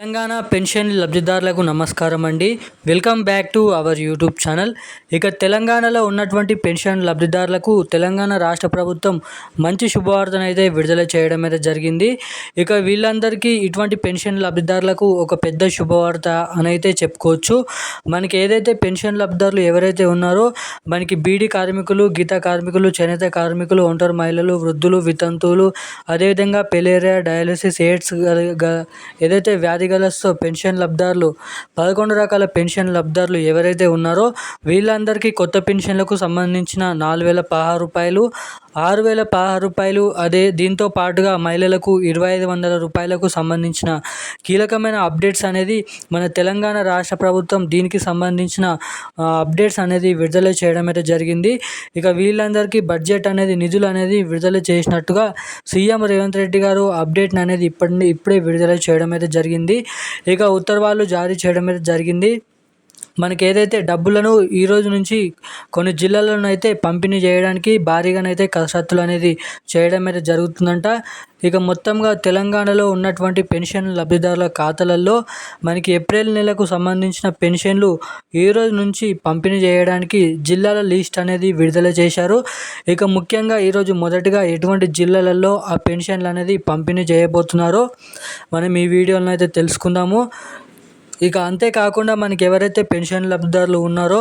Telangana pension లబ్ధిదారులకు నమస్కారం అండి. Welcome back to our YouTube channel. ఇక తెలంగాణలో ఉన్నటువంటి పెన్షన్ లబ్ధిదారులకు తెలంగాణ రాష్ట్ర ప్రభుత్వం మంచి శుభవార్తను అయితే విడుదల చేయడం అయితే జరిగింది. ఇక వీళ్ళందరికీ ఇటువంటి పెన్షన్ లబ్ధిదారులకు ఒక పెద్ద శుభవార్త అని అయితే చెప్పుకోవచ్చు. మనకి ఏదైతే పెన్షన్ లబ్ధిదారులు ఎవరైతే ఉన్నారో మనకి బీడీ కార్మికులు గీత కార్మికులు చేనేత కార్మికులు ఒంటరి మహిళలు వృద్ధులు వితంతువులు అదేవిధంగా పెలేరియా డయాలసిస్ ఎయిడ్స్ ఏదైతే వ్యాధి వ్యాధిగ్రస్త పెన్షన్ లబ్ధారులు పదకొండు రకాల పెన్షన్ లబ్ధారులు ఎవరైతే ఉన్నారో వీళ్ళందరికీ కొత్త పెన్షన్లకు సంబంధించిన నాలుగు వేల పదహారు రూపాయలు ఆరు వేల పదహారు రూపాయలు. అదే దీంతో పాటుగా మహిళలకు ఇరవై ఐదు వందల రూపాయలకు సంబంధించిన కీలకమైన అప్డేట్స్ అనేది మన తెలంగాణ రాష్ట్ర ప్రభుత్వం దీనికి సంబంధించిన అప్డేట్స్ అనేది విడుదల చేయడం అయితే జరిగింది. ఇక వీళ్ళందరికీ బడ్జెట్ అనేది నిధులు అనేది విడుదల చేసినట్టుగా సీఎం రేవంత్ రెడ్డి గారు అప్డేట్ అనేది ఇప్పటి ఇప్పుడే విడుదల చేయడం అయితే జరిగింది. ఇక ఉత్తర్వాలు జారీ చేయడం అయితే జరిగింది. మనకి ఏదైతే డబ్బులను ఈరోజు నుంచి కొన్ని జిల్లాలను అయితే పంపిణీ చేయడానికి భారీగానైతే కసరత్తులు అనేది చేయడం అయితే జరుగుతుందంట. ఇక మొత్తంగా తెలంగాణలో ఉన్నటువంటి పెన్షన్ లబ్ధిదారుల ఖాతాలలో మనకి ఏప్రిల్ నెలకు సంబంధించిన పెన్షన్లు ఈ రోజు నుంచి పంపిణీ చేయడానికి జిల్లాల లిస్ట్ అనేది విడుదల చేశారు. ఇక ముఖ్యంగా ఈరోజు మొదటిగా ఎటువంటి జిల్లాలలో ఆ పెన్షన్లు అనేది పంపిణీ చేయబోతున్నారో మనం ఈ వీడియోలను అయితే తెలుసుకుందాము. ఇక అంతేకాకుండా మనకి ఎవరైతే పెన్షన్ లబ్ధిదారులు ఉన్నారో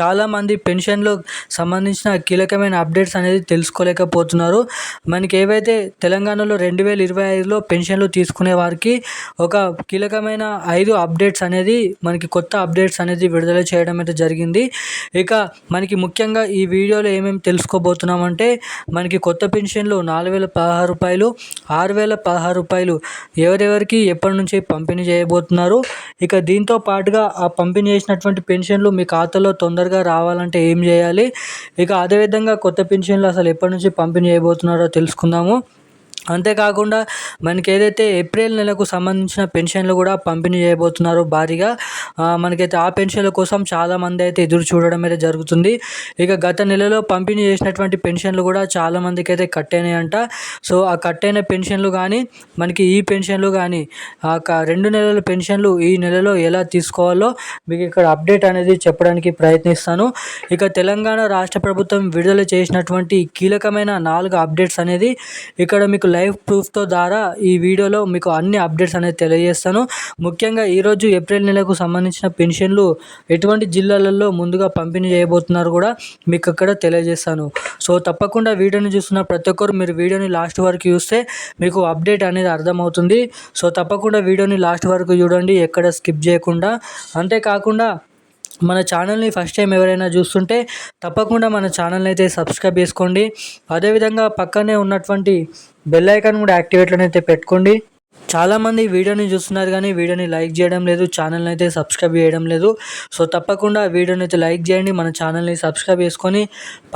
చాలామంది పెన్షన్లో సంబంధించిన కీలకమైన అప్డేట్స్ అనేది తెలుసుకోలేకపోతున్నారు. మనకి ఏవైతే తెలంగాణలో రెండు వేల ఇరవై ఐదులో పెన్షన్లు తీసుకునే వారికి ఒక కీలకమైన ఐదు అప్డేట్స్ అనేది మనకి కొత్త అప్డేట్స్ అనేది విడుదల చేయడం అయితే జరిగింది. ఇక మనకి ముఖ్యంగా ఈ వీడియోలో ఏమేమి తెలుసుకోబోతున్నామంటే మనకి కొత్త పెన్షన్లు నాలుగు వేల పదహారు రూపాయలు ఆరు వేల పదహారు రూపాయలు ఎవరెవరికి ఎప్పటి నుంచి పంపిణీ చేయబోతున్నారు. ఇక దీంతో పాటుగా ఆ పంపిణీ చేసినటువంటి పెన్షన్లు మీ ఖాతాలో తొందరగా రావాలంటే ఏం చేయాలి? ఇక అదేవిధంగా కొత్త పెన్షన్లు అసలు ఎప్పటి నుంచి పంపిణీ చేయబోతున్నారో తెలుసుకుందాము. అంతేకాకుండా మనకి ఏదైతే ఏప్రిల్ నెలకు సంబంధించిన పెన్షన్లు కూడా పంపిణీ చేయబోతున్నారు భారీగా మనకైతే ఆ పెన్షన్ల కోసం చాలామంది అయితే ఎదురు చూడడం అయితే జరుగుతుంది. ఇక గత నెలలో పంపిణీ చేసినటువంటి పెన్షన్లు కూడా చాలామందికి అయితే కట్ అయినాయంట సో ఆ కట్ అయిన పెన్షన్లు కానీ మనకి ఈ పెన్షన్లు కానీ ఆ రెండు నెలల పెన్షన్లు ఈ నెలలో ఎలా తీసుకోవాలో మీకు ఇక్కడ అప్డేట్ అనేది చెప్పడానికి ప్రయత్నిస్తాను. ఇక తెలంగాణ రాష్ట్ర ప్రభుత్వం విడుదల చేసినటువంటి కీలకమైన నాలుగు అప్డేట్స్ అనేది ఇక్కడ మీకు లైవ్ ప్రూఫ్తో ద్వారా ఈ వీడియోలో మీకు అన్ని అప్డేట్స్ అనేది తెలియజేస్తాను. ముఖ్యంగా ఈరోజు ఏప్రిల్ నెలకు సంబంధించిన పెన్షన్లు ఎటువంటి జిల్లాలలో ముందుగా పంపిణీ చేయబోతున్నారు కూడా మీకు అక్కడ తెలియజేస్తాను. సో తప్పకుండా వీడియోని చూస్తున్న ప్రతి ఒక్కరు మీరు వీడియోని లాస్ట్ వరకు చూస్తే మీకు అప్డేట్ అనేది అర్థమవుతుంది. సో తప్పకుండా వీడియోని లాస్ట్ వరకు చూడండి ఎక్కడ స్కిప్ చేయకుండా. అంతేకాకుండా మన ఛానల్ని ఫస్ట్ టైం ఎవరైనా చూస్తుంటే తప్పకుండా మన ఛానల్ని అయితే సబ్స్క్రైబ్ చేసుకోండి. అదేవిధంగా పక్కనే ఉన్నటువంటి బెల్ ఐకాన్ కూడా యాక్టివేట్లోనైతే అయితే పెట్టుకోండి. చాలామంది వీడియోని చూస్తున్నారు కానీ వీడియోని లైక్ చేయడం లేదు ఛానల్ని అయితే సబ్స్క్రైబ్ చేయడం లేదు. సో తప్పకుండా వీడియోని అయితే లైక్ చేయండి మన ఛానల్ని సబ్స్క్రైబ్ చేసుకొని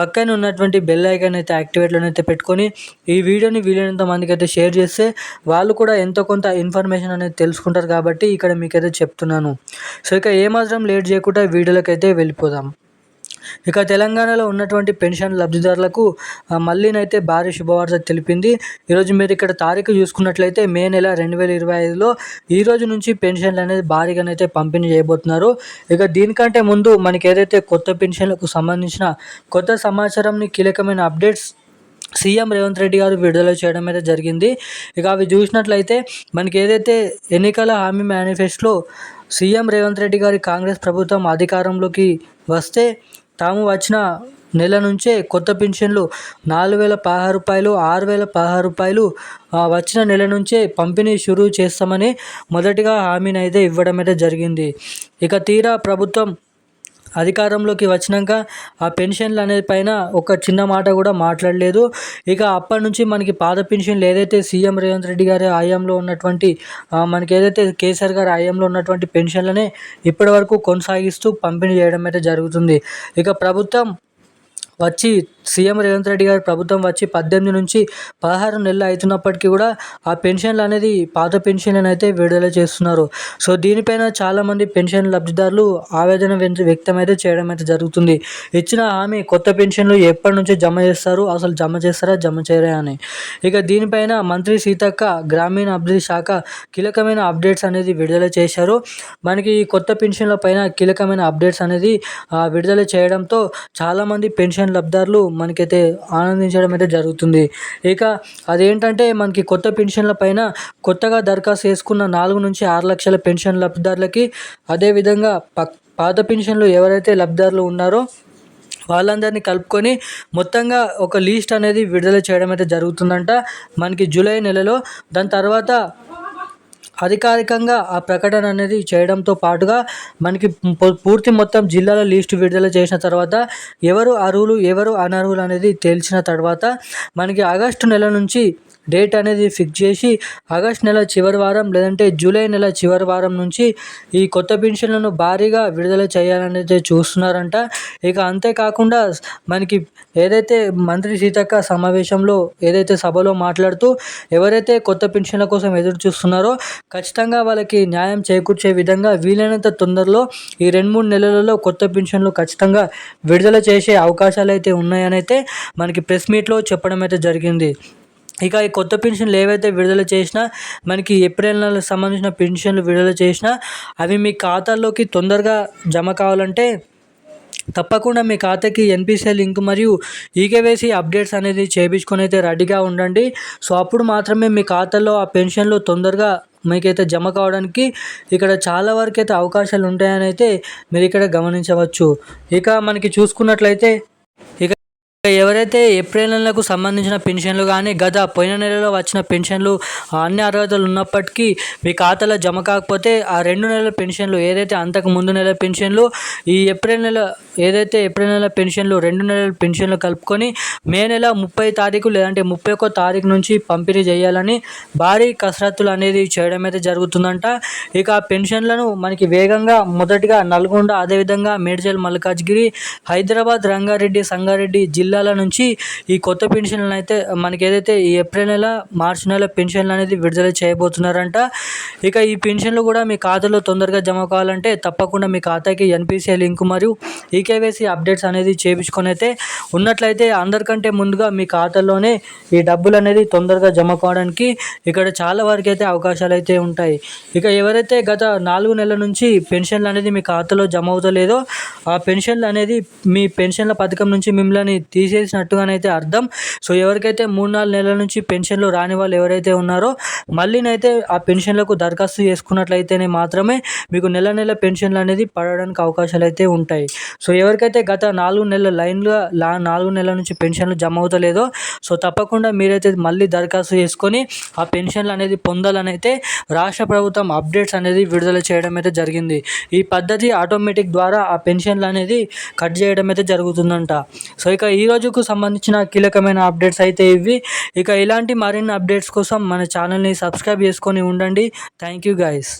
పక్కన ఉన్నటువంటి బెల్ ఐకాన్ అయితే యాక్టివేట్లో అయితే పెట్టుకొని ఈ వీడియోని వీలైనంత మందికి అయితే షేర్ చేస్తే వాళ్ళు కూడా ఎంతో కొంత ఇన్ఫర్మేషన్ అనేది తెలుసుకుంటారు కాబట్టి ఇక్కడ మీకైతే చెప్తున్నాను. సో ఇక ఏమాత్రం లేట్ చేయకుండా వీడియోలకైతే వెళ్ళిపోదాం. ఇక తెలంగాణలో ఉన్నటువంటి పెన్షన్ లబ్ధిదారులకు మళ్ళీనైతే భారీ శుభవార్త తెలిపింది. ఈరోజు మీరు ఇక్కడ తారీఖు చూసుకున్నట్లయితే మే నెల రెండు వేల ఇరవై ఐదులో ఈ రోజు నుంచి పెన్షన్లు అనేది భారీగానైతే పంపిణీ చేయబోతున్నారు. ఇక దీనికంటే ముందు మనకి ఏదైతే కొత్త పెన్షన్లకు సంబంధించిన కొత్త సమాచారంని కీలకమైన అప్డేట్స్ సీఎం రేవంత్ రెడ్డి గారు విడుదల చేయడం అయితే జరిగింది. ఇక అవి చూసినట్లయితే మనకి ఏదైతే ఎన్నికల హామీ మేనిఫెస్టోలో సీఎం రేవంత్ రెడ్డి గారి కాంగ్రెస్ ప్రభుత్వం అధికారంలోకి వస్తే తాము వచ్చిన నెల నుంచే కొత్త పెన్షన్లు నాలుగు వేల పదహారు రూపాయలు ఆరు వేల పదహారు రూపాయలు వచ్చిన నెల నుంచే పంపిణీ షురూ చేస్తామని మొదటిగా హామీని అయితే ఇవ్వడం అయితే జరిగింది. ఇక తీరా ప్రభుత్వం అధికారంలోకి వచ్చినాక ఆ పెన్షన్లు అనేది పైన ఒక చిన్న మాట కూడా మాట్లాడలేదు. ఇక అప్పటి నుంచి మనకి పాత పెన్షన్లు ఏదైతే సీఎం రేవంత్ రెడ్డి గారి హయాంలో ఉన్నటువంటి మనకి ఏదైతే కేసీఆర్ గారి హయాంలో ఉన్నటువంటి పెన్షన్లనే ఇప్పటి వరకు కొనసాగిస్తూ పంపిణీ చేయడం అయితే జరుగుతుంది. ఇక ప్రభుత్వం వచ్చి సీఎం రేవంత్ రెడ్డి గారి ప్రభుత్వం వచ్చి పద్దెనిమిది నుంచి పదహారు నెలలు అవుతున్నప్పటికీ కూడా ఆ పెన్షన్లు అనేది పాత పెన్షన్లను అయితే విడుదల చేస్తున్నారు. సో దీనిపైన చాలామంది పెన్షన్ లబ్ధిదారులు ఆవేదన వ్యక్తం అయితే చేయడం అయితే జరుగుతుంది. ఇచ్చిన హామీ కొత్త పెన్షన్లు ఎప్పటి నుంచి జమ చేస్తారు? అసలు జమ చేస్తారా? జమ చేయరా అని. ఇక దీనిపైన మంత్రి సీతక్క గ్రామీణ అభివృద్ధి శాఖ కీలకమైన అప్డేట్స్ అనేది విడుదల చేశారు. మనకి ఈ కొత్త పెన్షన్ల పైన కీలకమైన అప్డేట్స్ అనేది విడుదల చేయడంతో చాలామంది పెన్షన్ లబ్ధారులు మనకైతే ఆనందించడం అయితే జరుగుతుంది. ఇక అదేంటంటే మనకి కొత్త పెన్షన్ల పైన కొత్తగా దరఖాస్తు చేసుకున్న నాలుగు నుంచి ఆరు లక్షల పెన్షన్ లబ్ధిదారులకి అదేవిధంగా పక్ పాత పెన్షన్లు ఎవరైతే లబ్ధిదారులు ఉన్నారో వాళ్ళందరినీ కలుపుకొని మొత్తంగా ఒక లీస్ట్ అనేది విడుదల చేయడం అయితే జరుగుతుందంట. మనకి జూలై నెలలో దాని తర్వాత అధికారికంగా ఆ ప్రకటన అనేది చేయడంతో పాటుగా మనకి పూర్తి మొత్తం జిల్లాల లిస్టు విడుదల చేసిన తర్వాత ఎవరు అర్హులు ఎవరు అనర్హులు అనేది తేల్చిన తర్వాత మనకి ఆగస్టు నెల నుంచి డేట్ అనేది ఫిక్స్ చేసి ఆగస్ట్ నెల చివరి వారం లేదంటే జూలై నెల చివరి వారం నుంచి ఈ కొత్త పెన్షన్లను భారీగా విడుదల చేయాలనేది చూస్తున్నారంట. ఇక అంతేకాకుండా మనకి ఏదైతే మంత్రి సీతక్క సమావేశంలో ఏదైతే సభలో మాట్లాడుతూ ఎవరైతే కొత్త పెన్షన్ల కోసం ఎదురు చూస్తున్నారో ఖచ్చితంగా వాళ్ళకి న్యాయం చేకూర్చే విధంగా వీలైనంత తొందరలో ఈ రెండు మూడు నెలలలో కొత్త పెన్షన్లు ఖచ్చితంగా విడుదల చేసే అవకాశాలు అయితే ఉన్నాయని అయితే మనకి ప్రెస్ మీట్లో చెప్పడం అయితే జరిగింది. ఇక ఈ కొత్త పెన్షన్లు ఏవైతే విడుదల చేసినా మనకి ఏప్రిల్ నెలకు సంబంధించిన పెన్షన్లు విడుదల చేసినా అవి మీ ఖాతాల్లోకి తొందరగా జమ కావాలంటే తప్పకుండా మీ ఖాతాకి ఎన్పిసిఐ లింక్ మరియు ఈకేవైసీ అప్డేట్స్ అనేది చేయించుకొని అయితే రెడీగా ఉండండి. సో అప్పుడు మాత్రమే మీ ఖాతాలో ఆ పెన్షన్లు తొందరగా మీకైతే జమ కావడానికి ఇక్కడ చాలా వరకు అయితే అవకాశాలు ఉంటాయని అయితే మీరు ఇక్కడ గమనించవచ్చు. ఇక మనకి చూసుకున్నట్లయితే ఇక ఎవరైతే ఏప్రిల్ నెలకు సంబంధించిన పెన్షన్లు కానీ గత పోయిన నెలలో వచ్చిన పెన్షన్లు అన్ని అర్హతలు ఉన్నప్పటికీ మీ ఖాతాలో జమ కాకపోతే ఆ రెండు నెలల పెన్షన్లు ఏదైతే అంతకు ముందు నెల పెన్షన్లు ఈ ఏప్రిల్ నెల ఏదైతే ఏప్రిల్ నెల పెన్షన్లు రెండు నెలల పెన్షన్లు కలుపుకొని మే నెల ముప్పై తారీఖు లేదంటే ముప్పై ఒక్క తారీఖు నుంచి పంపిణీ చేయాలని భారీ కసరత్తులు అనేది చేయడం అయితే జరుగుతుందంట. ఇక ఆ పెన్షన్లను మనకి వేగంగా మొదటిగా నల్గొండ అదేవిధంగా మేడ్చల్ మల్కాజ్గిరి హైదరాబాద్ రంగారెడ్డి సంగారెడ్డి జిల్లా జిల్లాల నుంచి ఈ కొత్త పెన్షన్లను అయితే మనకి ఏదైతే ఈ ఏప్రిల్ నెల మార్చి నెల పెన్షన్లు అనేది విడుదల చేయబోతున్నారంట. ఇక ఈ పెన్షన్లు కూడా మీ ఖాతాలో తొందరగా జమ కావాలంటే తప్పకుండా మీ ఖాతాకి ఎన్పిసిఐ లింక్ మరియు ఈకేవైసీ అప్డేట్స్ అనేది చేయించుకొని అయితే ఉన్నట్లయితే అందరికంటే ముందుగా మీ ఖాతాలోనే ఈ డబ్బులు అనేది తొందరగా జమ కావడానికి ఇక్కడ చాలా వరకు అయితే అవకాశాలు అయితే ఉంటాయి. ఇక ఎవరైతే గత నాలుగు నెలల నుంచి పెన్షన్లు అనేది మీ ఖాతాలో జమ అవుతలేదో ఆ పెన్షన్లు అనేది మీ పెన్షన్ల పథకం నుంచి మిమ్మల్ని తీసేసినట్టుగానైతే అర్థం. సో ఎవరికైతే మూడు నాలుగు నెలల నుంచి పెన్షన్లు రాని వాళ్ళు ఎవరైతే ఉన్నారో మళ్ళీనైతే ఆ పెన్షన్లకు దరఖాస్తు చేసుకున్నట్లయితేనే మాత్రమే మీకు నెల నెల పెన్షన్లు అనేది పడడానికి అవకాశాలు అయితే ఉంటాయి. సో ఎవరికైతే గత నాలుగు నెలల లైన్గా లా నాలుగు నెలల నుంచి పెన్షన్లు జమ అవుతలేదో సో తప్పకుండా మీరైతే మళ్ళీ దరఖాస్తు చేసుకొని ఆ పెన్షన్లు అనేది పొందాలని అయితే రాష్ట్ర ప్రభుత్వం అప్డేట్స్ అనేది విడుదల చేయడం అయితే జరిగింది. ఈ పద్ధతి ఆటోమేటిక్ ద్వారా ఆ పెన్షన్లు అనేది కట్ చేయడం అయితే జరుగుతుందంట. సో ఇక ఈ రోజుకు సంబంధించిన కీలకమైన అప్డేట్స్ అయితే ఇవి. ఇక ఇలాంటి మరిన్ని అప్డేట్స్ కోసం మన ఛానల్ని సబ్స్క్రైబ్ చేసుకొని ఉండండి. Thank you guys